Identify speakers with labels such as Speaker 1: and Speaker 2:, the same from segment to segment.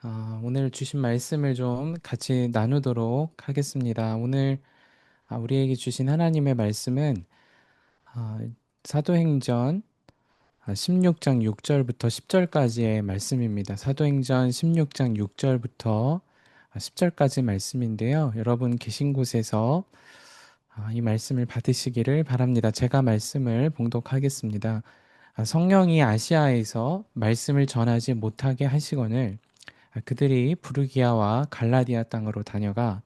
Speaker 1: 아, 오늘 주신 말씀을 좀 같이 나누도록 하겠습니다. 오늘 아, 우리에게 주신 하나님의 말씀은 아, 사도행전 아, 16장 6절부터 10절까지의 말씀입니다. 사도행전 16장 6절부터 10절까지 말씀인데요. 여러분 계신 곳에서 아, 이 말씀을 받으시기를 바랍니다. 제가 말씀을 봉독하겠습니다. 아, 성령이 아시아에서 말씀을 전하지 못하게 하시거늘 아, 그들이 부르기아와 갈라디아 땅으로 다녀가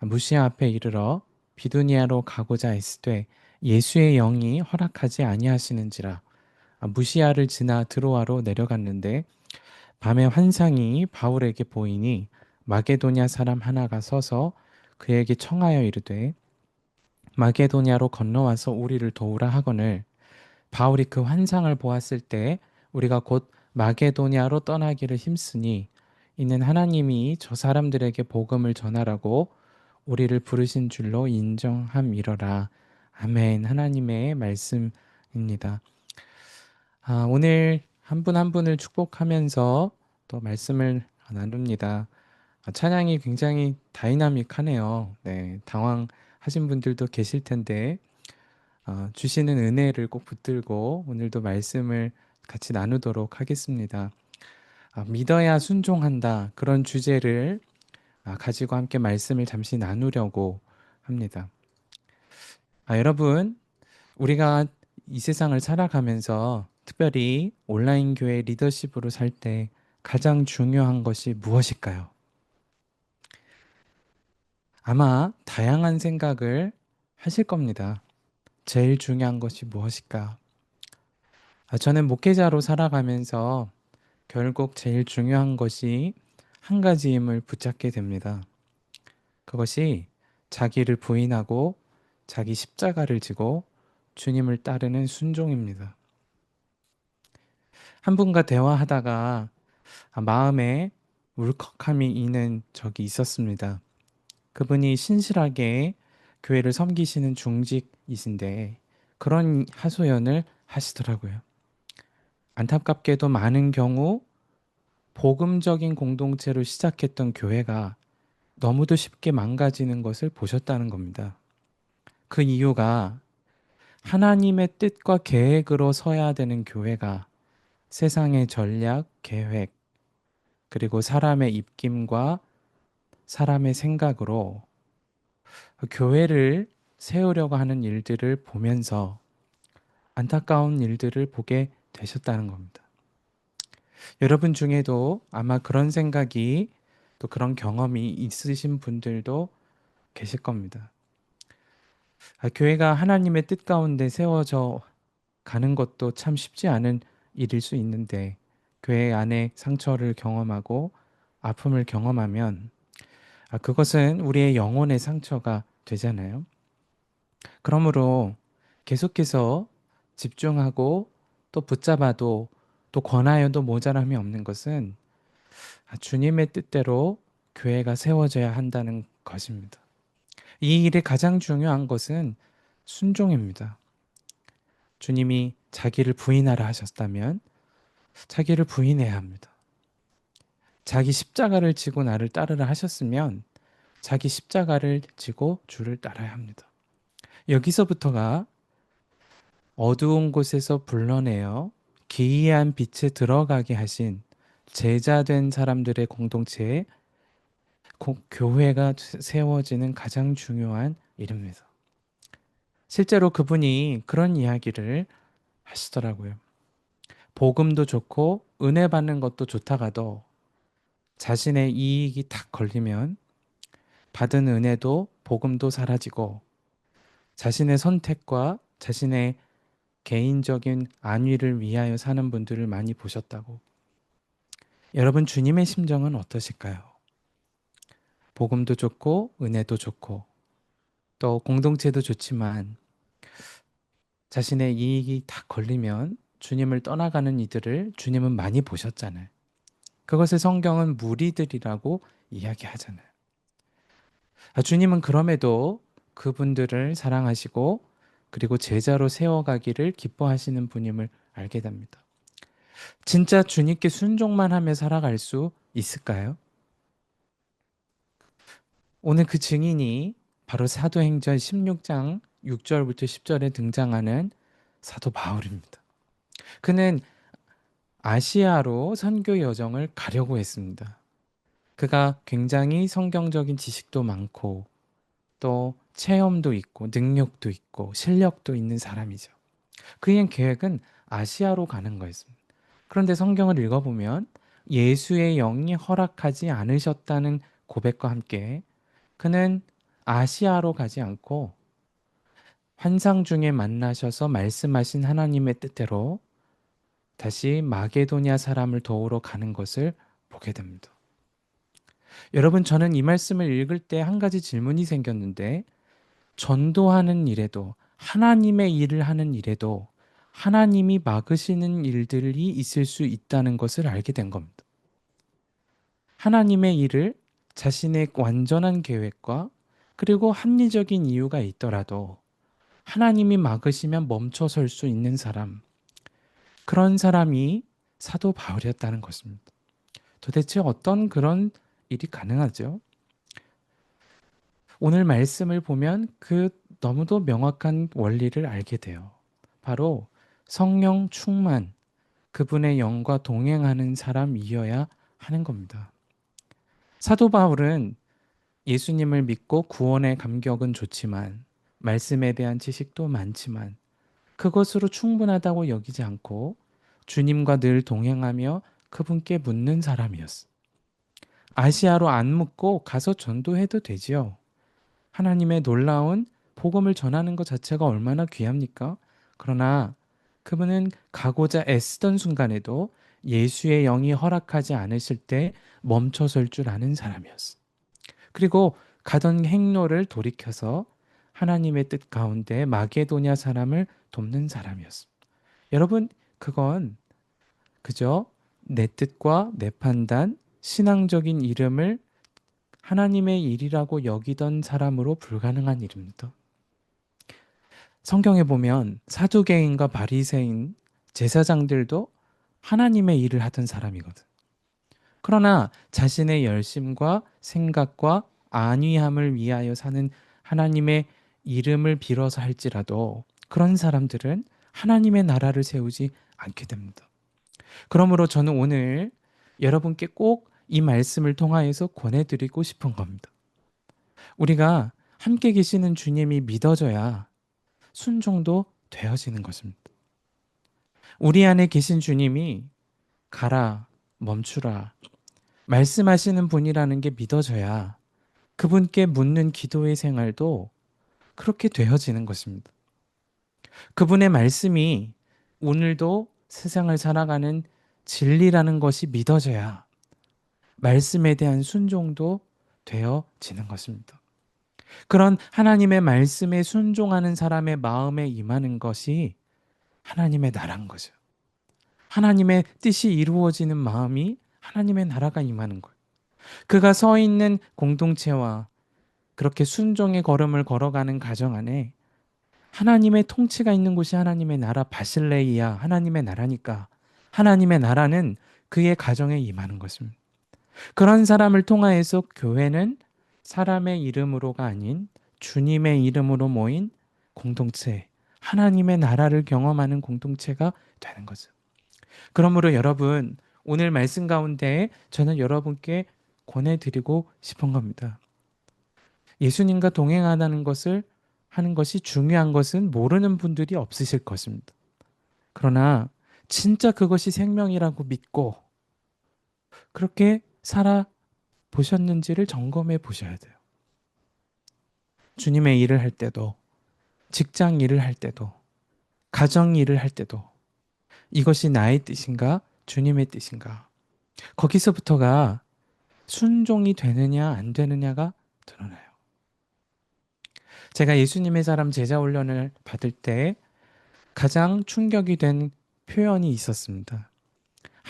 Speaker 1: 무시아 앞에 이르러 비두니아로 가고자 했으되 예수의 영이 허락하지 아니하시는지라 아, 무시아를 지나 드로아로 내려갔는데 밤에 환상이 바울에게 보이니 마게도냐 사람 하나가 서서 그에게 청하여 이르되 마게도냐로 건너와서 우리를 도우라 하거늘. 바울이 그 환상을 보았을 때 우리가 곧 마게도냐로 떠나기를 힘쓰니 이는 하나님이 저 사람들에게 복음을 전하라고 우리를 부르신 줄로 인정함이러라. 아멘. 하나님의 말씀입니다. 아, 오늘 한 분한 분을 축복하면서 또 말씀을 나눕니다. 아, 찬양이 굉장히 다이나믹하네요. 네, 당황하신 분들도 계실 텐데 어, 주시는 은혜를 꼭 붙들고 오늘도 말씀을 같이 나누도록 하겠습니다. 아, 믿어야 순종한다. 그런 주제를 아, 가지고 함께 말씀을 잠시 나누려고 합니다. 아, 여러분, 우리가 이 세상을 살아가면서 특별히 온라인 교회 리더십으로 살 때 가장 중요한 것이 무엇일까요? 아마 다양한 생각을 하실 겁니다. 제일 중요한 것이 무엇일까? 저는 목회자로 살아가면서 결국 제일 중요한 것이 한 가지 힘을 붙잡게 됩니다. 그것이 자기를 부인하고 자기 십자가를 지고 주님을 따르는 순종입니다. 한 분과 대화하다가 마음에 울컥함이 있는 적이 있었습니다. 그분이 신실하게 교회를 섬기시는 중직이신데 그런 하소연을 하시더라고요. 안타깝게도 많은 경우 복음적인 공동체로 시작했던 교회가 너무도 쉽게 망가지는 것을 보셨다는 겁니다. 그 이유가 하나님의 뜻과 계획으로 서야 되는 교회가 세상의 전략, 계획, 그리고 사람의 입김과 사람의 생각으로 교회를 세우려고 하는 일들을 보면서 안타까운 일들을 보게 되셨다는 겁니다. 여러분 중에도 아마 그런 생각이 또 그런 경험이 있으신 분들도 계실 겁니다. 아, 교회가 하나님의 뜻 가운데 세워져 가는 것도 참 쉽지 않은 일일 수 있는데 교회 안에 상처를 경험하고 아픔을 경험하면 아, 그것은 우리의 영혼의 상처가 되잖아요. 그러므로 계속해서 집중하고 또 붙잡아도 또 권하여도 모자람이 없는 것은 주님의 뜻대로 교회가 세워져야 한다는 것입니다. 이 일의 가장 중요한 것은 순종입니다. 주님이 자기를 부인하라 하셨다면 자기를 부인해야 합니다. 자기 십자가를 지고 나를 따르라 하셨으면 자기 십자가를 지고 주를 따라야 합니다. 여기서부터가 어두운 곳에서 불러내어 기이한 빛에 들어가게 하신 제자된 사람들의 공동체에 교회가 세워지는 가장 중요한 일입니다. 실제로 그분이 그런 이야기를 하시더라고요. 복음도 좋고 은혜 받는 것도 좋다가도 자신의 이익이 탁 걸리면 받은 은혜도 복음도 사라지고 자신의 선택과 자신의 개인적인 안위를 위하여 사는 분들을 많이 보셨다고. 여러분 주님의 심정은 어떠실까요? 복음도 좋고 은혜도 좋고 또 공동체도 좋지만 자신의 이익이 다 걸리면 주님을 떠나가는 이들을 주님은 많이 보셨잖아요. 그것을 성경은 무리들이라고 이야기하잖아요. 아, 주님은 그럼에도 그분들을 사랑하시고 그리고 제자로 세워가기를 기뻐하시는 분임을 알게 됩니다. 진짜 주님께 순종만 하며 살아갈 수 있을까요? 오늘 그 증인이 바로 사도행전 16장 6절부터 10절에 등장하는 사도 바울입니다. 그는 아시아로 선교 여정을 가려고 했습니다. 그가 굉장히 성경적인 지식도 많고 또 체험도 있고 능력도 있고 실력도 있는 사람이죠. 그의 계획은 아시아로 가는 거였습니다. 그런데 성경을 읽어보면 예수의 영이 허락하지 않으셨다는 고백과 함께 그는 아시아로 가지 않고 환상 중에 만나셔서 말씀하신 하나님의 뜻대로 다시 마게도냐 사람을 도우러 가는 것을 보게 됩니다. 여러분, 저는 이 말씀을 읽을 때 한 가지 질문이 생겼는데, 전도하는 일에도, 하나님의 일을 하는 일에도, 하나님이 막으시는 일들이 있을 수 있다는 것을 알게 된 겁니다. 하나님의 일을 자신의 완전한 계획과 그리고 합리적인 이유가 있더라도 하나님이 막으시면 멈춰 설 수 있는 사람, 그런 사람이 사도 바울이었다는 것입니다. 도대체 어떤 그런 일이 가능하죠? 오늘 말씀을 보면 그 너무도 명확한 원리를 알게 돼요. 바로 성령 충만, 그분의 영과 동행하는 사람이어야 하는 겁니다. 사도 바울은 예수님을 믿고 구원의 감격은 좋지만 말씀에 대한 지식도 많지만 그것으로 충분하다고 여기지 않고 주님과 늘 동행하며 그분께 묻는 사람이었어. 아시아로 안 묻고 가서 전도해도 되지요. 하나님의 놀라운 복음을 전하는 것 자체가 얼마나 귀합니까? 그러나 그분은 가고자 애쓰던 순간에도 예수의 영이 허락하지 않으실 때 멈춰설 줄 아는 사람이었어. 그리고 가던 행로를 돌이켜서 하나님의 뜻 가운데 마게도냐 사람을 돕는 사람이었어. 여러분, 그건 그저 내 뜻과 내 판단, 신앙적인 이름을 하나님의 일이라고 여기던 사람으로 불가능한 일입니다. 성경에 보면 사두개인과 바리새인 제사장들도 하나님의 일을 하던 사람이거든. 그러나 자신의 열심과 생각과 안위함을 위하여 사는 하나님의 이름을 빌어서 할지라도 그런 사람들은 하나님의 나라를 세우지 않게 됩니다. 그러므로 저는 오늘 여러분께 꼭 이 말씀을 통하여서 권해드리고 싶은 겁니다. 우리가 함께 계시는 주님이 믿어져야 순종도 되어지는 것입니다. 우리 안에 계신 주님이 가라, 멈추라, 말씀하시는 분이라는 게 믿어져야 그분께 묻는 기도의 생활도 그렇게 되어지는 것입니다. 그분의 말씀이 오늘도 세상을 살아가는 진리라는 것이 믿어져야 말씀에 대한 순종도 되어지는 것입니다. 그런 하나님의 말씀에 순종하는 사람의 마음에 임하는 것이 하나님의 나라인 거죠. 하나님의 뜻이 이루어지는 마음이 하나님의 나라가 임하는 거예요. 그가 서 있는 공동체와 그렇게 순종의 걸음을 걸어가는 가정 안에 하나님의 통치가 있는 곳이 하나님의 나라 바실레이야 하나님의 나라니까 하나님의 나라는 그의 가정에 임하는 것입니다. 그런 사람을 통하여서 교회는 사람의 이름으로가 아닌 주님의 이름으로 모인 공동체, 하나님의 나라를 경험하는 공동체가 되는 거죠. 그러므로 여러분, 오늘 말씀 가운데 저는 여러분께 권해드리고 싶은 겁니다. 예수님과 동행하는 것을 하는 것이 중요한 것은 모르는 분들이 없으실 것입니다. 그러나 진짜 그것이 생명이라고 믿고 그렇게 살아 보셨는지를 점검해 보셔야 돼요. 주님의 일을 할 때도, 직장 일을 할 때도, 가정 일을 할 때도 이것이 나의 뜻인가, 주님의 뜻인가. 거기서부터가 순종이 되느냐, 안 되느냐가 드러나요. 제가 예수님의 사람 제자 훈련을 받을 때 가장 충격이 된 표현이 있었습니다.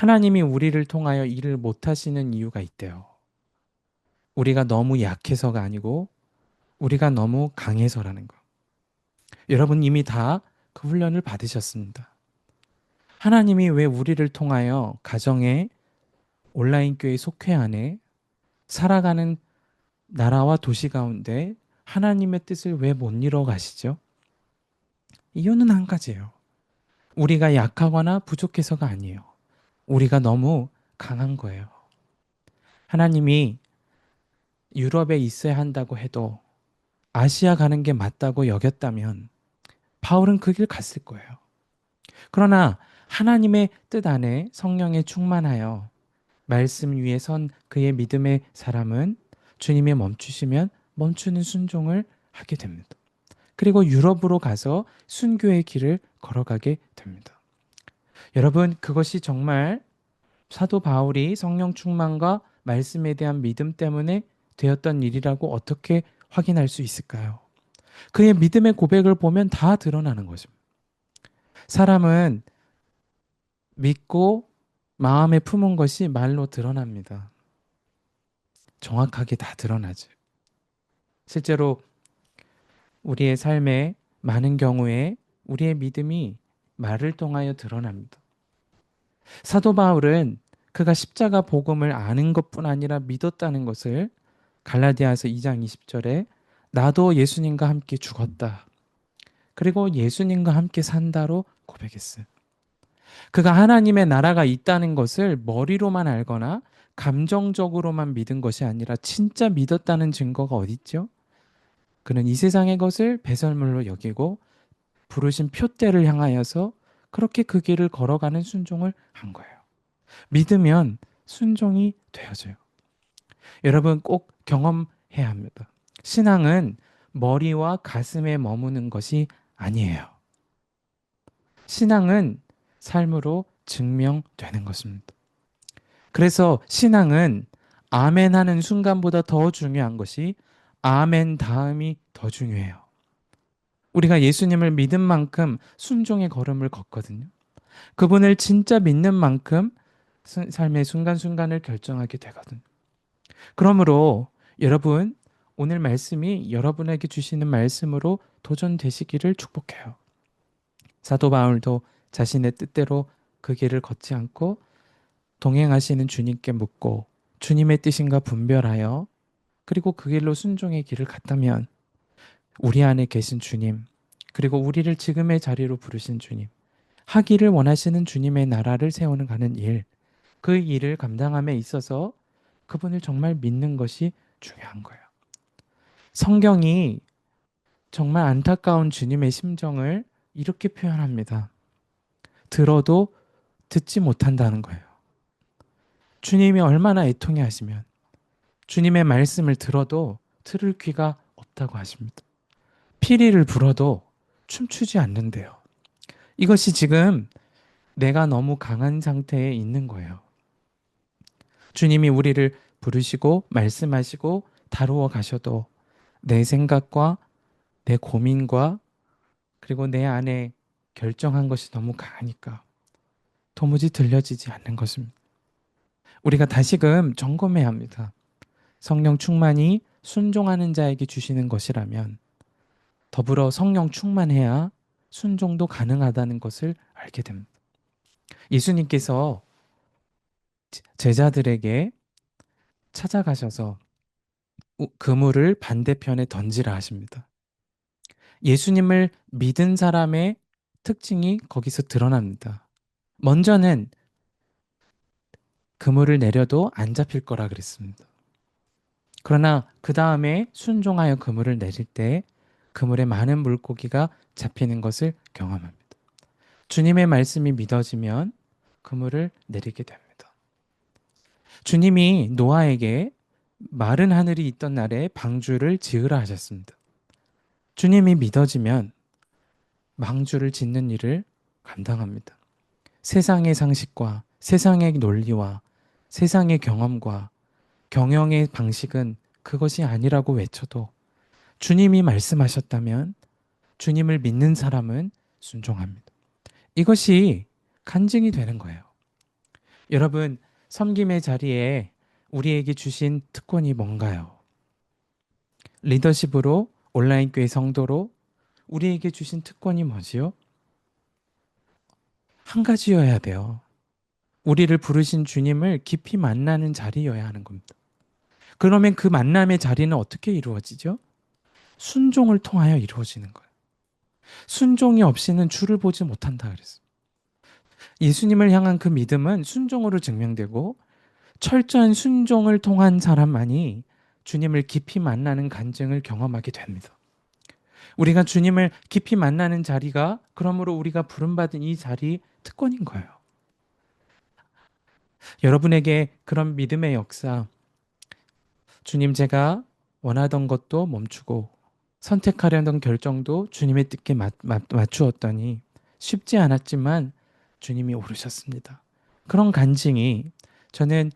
Speaker 1: 하나님이 우리를 통하여 일을 못 하시는 이유가 있대요. 우리가 너무 약해서가 아니고 우리가 너무 강해서라는 거. 여러분 이미 다 그 훈련을 받으셨습니다. 하나님이 왜 우리를 통하여 가정에 온라인 교회 속회 안에 살아가는 나라와 도시 가운데 하나님의 뜻을 왜 못 이뤄 가시죠? 이유는 한 가지예요. 우리가 약하거나 부족해서가 아니에요. 우리가 너무 강한 거예요. 하나님이 유럽에 있어야 한다고 해도 아시아 가는 게 맞다고 여겼다면 바울은 그 길 갔을 거예요. 그러나 하나님의 뜻 안에 성령에 충만하여 말씀 위에 선 그의 믿음의 사람은 주님이 멈추시면 멈추는 순종을 하게 됩니다. 그리고 유럽으로 가서 순교의 길을 걸어가게 됩니다. 여러분, 그것이 정말 사도 바울이 성령 충만과 말씀에 대한 믿음 때문에 되었던 일이라고 어떻게 확인할 수 있을까요? 그의 믿음의 고백을 보면 다 드러나는 것입니다. 사람은 믿고 마음에 품은 것이 말로 드러납니다. 정확하게 다 드러나죠. 실제로 우리의 삶에 많은 경우에 우리의 믿음이 말을 통하여 드러납니다. 사도 바울은 그가 십자가 복음을 아는 것뿐 아니라 믿었다는 것을 갈라디아서 2장 20절에 나도 예수님과 함께 죽었다. 그리고 예수님과 함께 산다로 고백했어요. 그가 하나님의 나라가 있다는 것을 머리로만 알거나 감정적으로만 믿은 것이 아니라 진짜 믿었다는 증거가 어디 있죠? 그는 이 세상의 것을 배설물로 여기고 부르신 표대를 향하여서 그렇게 그 길을 걸어가는 순종을 한 거예요. 믿으면 순종이 되어져요. 여러분 꼭 경험해야 합니다. 신앙은 머리와 가슴에 머무는 것이 아니에요. 신앙은 삶으로 증명되는 것입니다. 그래서 신앙은 아멘 하는 순간보다 더 중요한 것이 아멘 다음이 더 중요해요. 우리가 예수님을 믿은 만큼 순종의 걸음을 걷거든요. 그분을 진짜 믿는 만큼 삶의 순간순간을 결정하게 되거든요. 그러므로 여러분 오늘 말씀이 여러분에게 주시는 말씀으로 도전되시기를 축복해요. 사도 바울도 자신의 뜻대로 그 길을 걷지 않고 동행하시는 주님께 묻고 주님의 뜻인가 분별하여 그리고 그 길로 순종의 길을 갔다면 우리 안에 계신 주님 그리고 우리를 지금의 자리로 부르신 주님 하기를 원하시는 주님의 나라를 세우는 가는 일 그 일을 감당함에 있어서 그분을 정말 믿는 것이 중요한 거예요. 성경이 정말 안타까운 주님의 심정을 이렇게 표현합니다. 들어도 듣지 못한다는 거예요. 주님이 얼마나 애통해 하시면 주님의 말씀을 들어도 들을 귀가 없다고 하십니다. 피리를 불어도 춤추지 않는데요. 이것이 지금 내가 너무 강한 상태에 있는 거예요. 주님이 우리를 부르시고 말씀하시고 다루어 가셔도 내 생각과 내 고민과 그리고 내 안에 결정한 것이 너무 강하니까 도무지 들려지지 않는 것입니다. 우리가 다시금 점검해야 합니다. 성령 충만이 순종하는 자에게 주시는 것이라면 더불어 성령 충만해야 순종도 가능하다는 것을 알게 됩니다. 예수님께서 제자들에게 찾아가셔서 그물을 반대편에 던지라 하십니다. 예수님을 믿은 사람의 특징이 거기서 드러납니다. 먼저는 그물을 내려도 안 잡힐 거라 그랬습니다. 그러나 그 다음에 순종하여 그물을 내릴 때 그물에 많은 물고기가 잡히는 것을 경험합니다. 주님의 말씀이 믿어지면 그물을 내리게 됩니다. 주님이 노아에게 마른 하늘이 있던 날에 방주를 지으라 하셨습니다. 주님이 믿어지면 망주를 짓는 일을 감당합니다. 세상의 상식과 세상의 논리와 세상의 경험과 경영의 방식은 그것이 아니라고 외쳐도 주님이 말씀하셨다면 주님을 믿는 사람은 순종합니다. 이것이 간증이 되는 거예요. 여러분, 섬김의 자리에 우리에게 주신 특권이 뭔가요? 리더십으로 온라인 교회 성도로 우리에게 주신 특권이 뭐지요? 한 가지여야 돼요. 우리를 부르신 주님을 깊이 만나는 자리여야 하는 겁니다. 그러면 그 만남의 자리는 어떻게 이루어지죠? 순종을 통하여 이루어지는 거예요. 순종이 없이는 주를 보지 못한다 그랬어요. 예수님을 향한 그 믿음은 순종으로 증명되고 철저한 순종을 통한 사람만이 주님을 깊이 만나는 간증을 경험하게 됩니다. 우리가 주님을 깊이 만나는 자리가 그러므로 우리가 부름받은 이 자리 특권인 거예요. 여러분에게 그런 믿음의 역사, 주님 제가 원하던 것도 멈추고 선택하려던 결정도 주님의 뜻에 맞, 맞, 맞추었더니 쉽지 않았지만 주님이 오르셨습니다. 그런 간증이 저는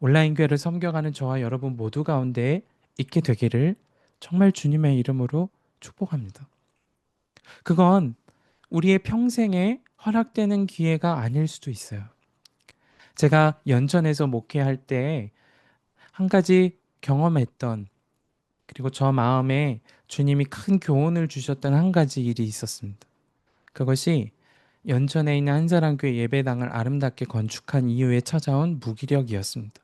Speaker 1: 온라인 교회를 섬겨가는 저와 여러분 모두 가운데 있게 되기를 정말 주님의 이름으로 축복합니다. 그건 우리의 평생에 허락되는 기회가 아닐 수도 있어요. 제가 연천에서 목회할 때 한 가지 경험했던 그리고 저 마음에 주님이 큰 교훈을 주셨던 한 가지 일이 있었습니다. 그것이 연천에 있는 한사랑교회 예배당을 아름답게 건축한 이후에 찾아온 무기력이었습니다.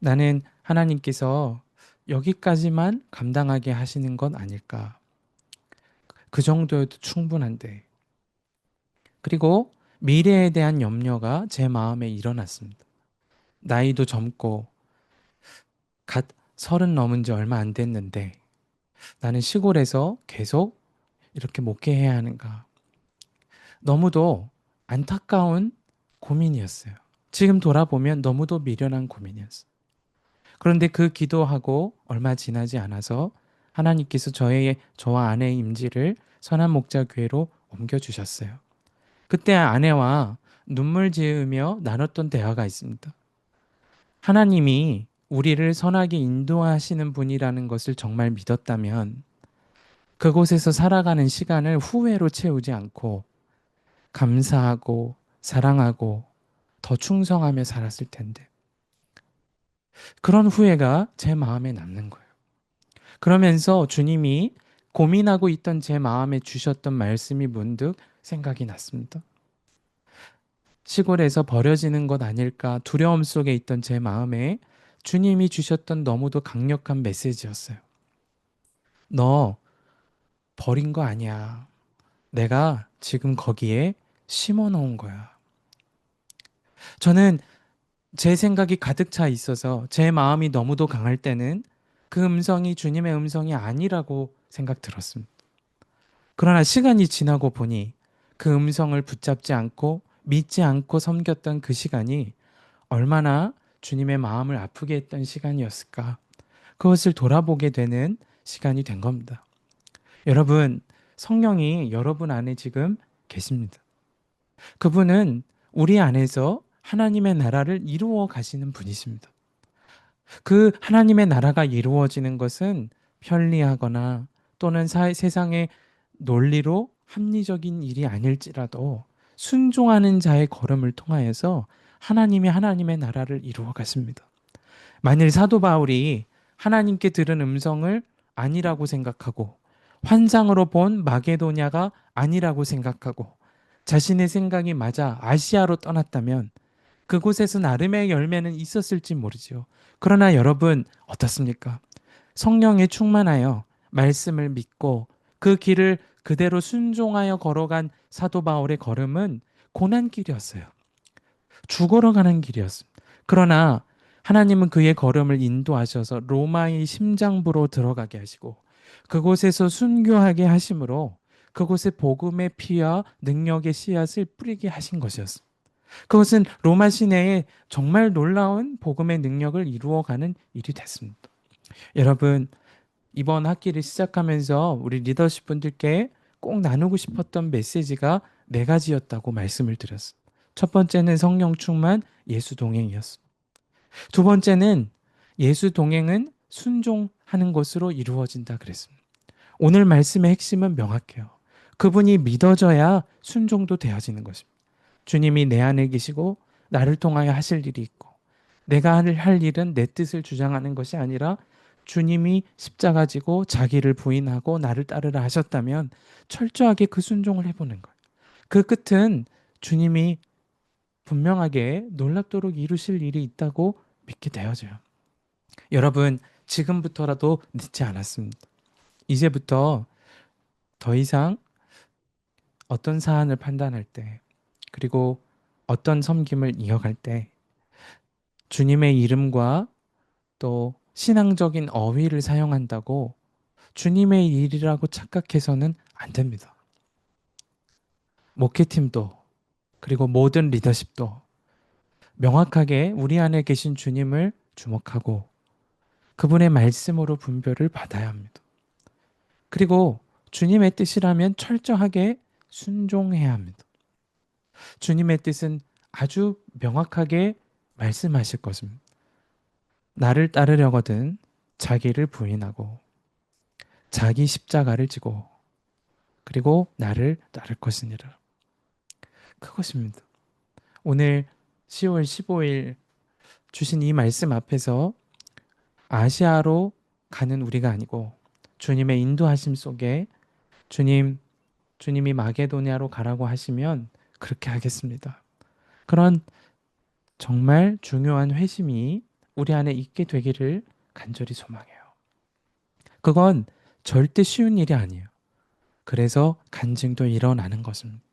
Speaker 1: 나는 하나님께서 여기까지만 감당하게 하시는 건 아닐까. 그 정도여도 충분한데. 그리고 미래에 대한 염려가 제 마음에 일어났습니다. 나이도 젊고 갓 서른 넘은 지 얼마 안 됐는데 나는 시골에서 계속 이렇게 목회해야 하는가. 너무도 안타까운 고민이었어요. 지금 돌아보면 너무도 미련한 고민이었어요. 그런데 그 기도하고 얼마 지나지 않아서 하나님께서 저의 저와 아내의 임지를 선한 목자 교회로 옮겨 주셨어요. 그때 아내와 눈물 지으며 나눴던 대화가 있습니다. 하나님이 우리를 선하게 인도하시는 분이라는 것을 정말 믿었다면 그곳에서 살아가는 시간을 후회로 채우지 않고 감사하고 사랑하고 더 충성하며 살았을 텐데. 그런 후회가 제 마음에 남는 거예요. 그러면서 주님이 고민하고 있던 제 마음에 주셨던 말씀이 문득 생각이 났습니다. 시골에서 버려지는 것 아닐까 두려움 속에 있던 제 마음에 주님이 주셨던 너무도 강력한 메시지였어요. 너 버린 거 아니야. 내가 지금 거기에 심어 놓은 거야. 저는 제 생각이 가득 차 있어서 제 마음이 너무도 강할 때는 그 음성이 주님의 음성이 아니라고 생각 들었습니다. 그러나 시간이 지나고 보니 그 음성을 붙잡지 않고 믿지 않고 섬겼던 그 시간이 얼마나 주님의 마음을 아프게 했던 시간이었을까? 그것을 돌아보게 되는 시간이 된 겁니다. 여러분, 성령이 여러분 안에 지금 계십니다. 그분은 우리 안에서 하나님의 나라를 이루어 가시는 분이십니다. 그 하나님의 나라가 이루어지는 것은 편리하거나 또는 사, 세상의 논리로 합리적인 일이 아닐지라도 순종하는 자의 걸음을 통하여서 하나님이 하나님의 나라를 이루어 갔습니다. 만일 사도 바울이 하나님께 들은 음성을 아니라고 생각하고 환상으로 본 마게도냐가 아니라고 생각하고 자신의 생각이 맞아 아시아로 떠났다면 그곳에서 나름의 열매는 있었을지 모르죠. 그러나 여러분 어떻습니까? 성령에 충만하여 말씀을 믿고 그 길을 그대로 순종하여 걸어간 사도 바울의 걸음은 고난길이었어요. 죽어러 가는 길이었습니다. 그러나 하나님은 그의 걸음을 인도하셔서 로마의 심장부로 들어가게 하시고 그곳에서 순교하게 하심으로 그곳에 복음의 피와 능력의 씨앗을 뿌리게 하신 것이었습니다. 그것은 로마 시내에 정말 놀라운 복음의 능력을 이루어가는 일이 됐습니다. 여러분, 이번 학기를 시작하면서 우리 리더십 분들께 꼭 나누고 싶었던 메시지가 네 가지였다고 말씀을 드렸습니다. 첫 번째는 성령 충만 예수 동행이었습니다. 두 번째는 예수 동행은 순종하는 것으로 이루어진다 그랬습니다. 오늘 말씀의 핵심은 명확해요. 그분이 믿어져야 순종도 되어지는 것입니다. 주님이 내 안에 계시고 나를 통하여 하실 일이 있고 내가 할 일은 내 뜻을 주장하는 것이 아니라 주님이 십자가 지고 자기를 부인하고 나를 따르라 하셨다면 철저하게 그 순종을 해보는 거예요. 그 끝은 주님이 분명하게 놀랍도록 이루실 일이 있다고 믿게 되어져요. 여러분, 지금부터라도 늦지 않았습니다. 이제부터 더 이상 어떤 사안을 판단할 때, 그리고 어떤 섬김을 이어갈 때, 주님의 이름과 또 신앙적인 어휘를 사용한다고 주님의 일이라고 착각해서는 안 됩니다. 목회팀도 그리고 모든 리더십도 명확하게 우리 안에 계신 주님을 주목하고 그분의 말씀으로 분별을 받아야 합니다. 그리고 주님의 뜻이라면 철저하게 순종해야 합니다. 주님의 뜻은 아주 명확하게 말씀하실 것입니다. 나를 따르려거든 자기를 부인하고 자기 십자가를 지고 그리고 나를 따를 것이니라. 그것입니다. 오늘 10월 15일 주신 이 말씀 앞에서 아시아로 가는 우리가 아니고 주님의 인도하심 속에 주님 주님이 마게도니아로 가라고 하시면 그렇게 하겠습니다. 그런 정말 중요한 회심이 우리 안에 있게 되기를 간절히 소망해요. 그건 절대 쉬운 일이 아니에요. 그래서 간증도 일어나는 것입니다.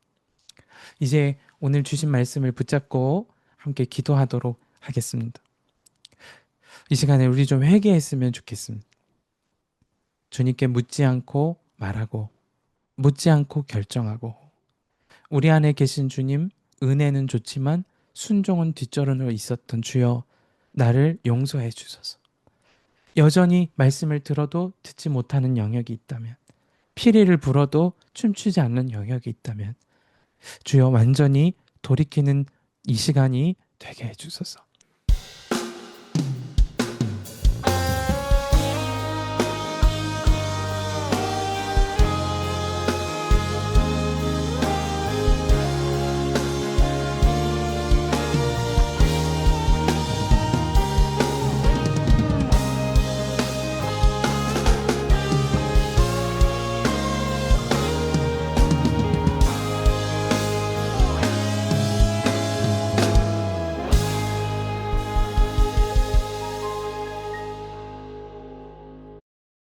Speaker 1: 이제 오늘 주신 말씀을 붙잡고 함께 기도하도록 하겠습니다. 이 시간에 우리 좀 회개했으면 좋겠습니다. 주님께 묻지 않고 말하고, 묻지 않고 결정하고, 우리 안에 계신 주님, 은혜는 좋지만 순종은 뒷전으로 있었던 주여, 나를 용서해 주소서. 여전히 말씀을 들어도 듣지 못하는 영역이 있다면, 피리를 불어도 춤추지 않는 영역이 있다면, 주여 완전히 돌이키는 이 시간이 되게 해주소서.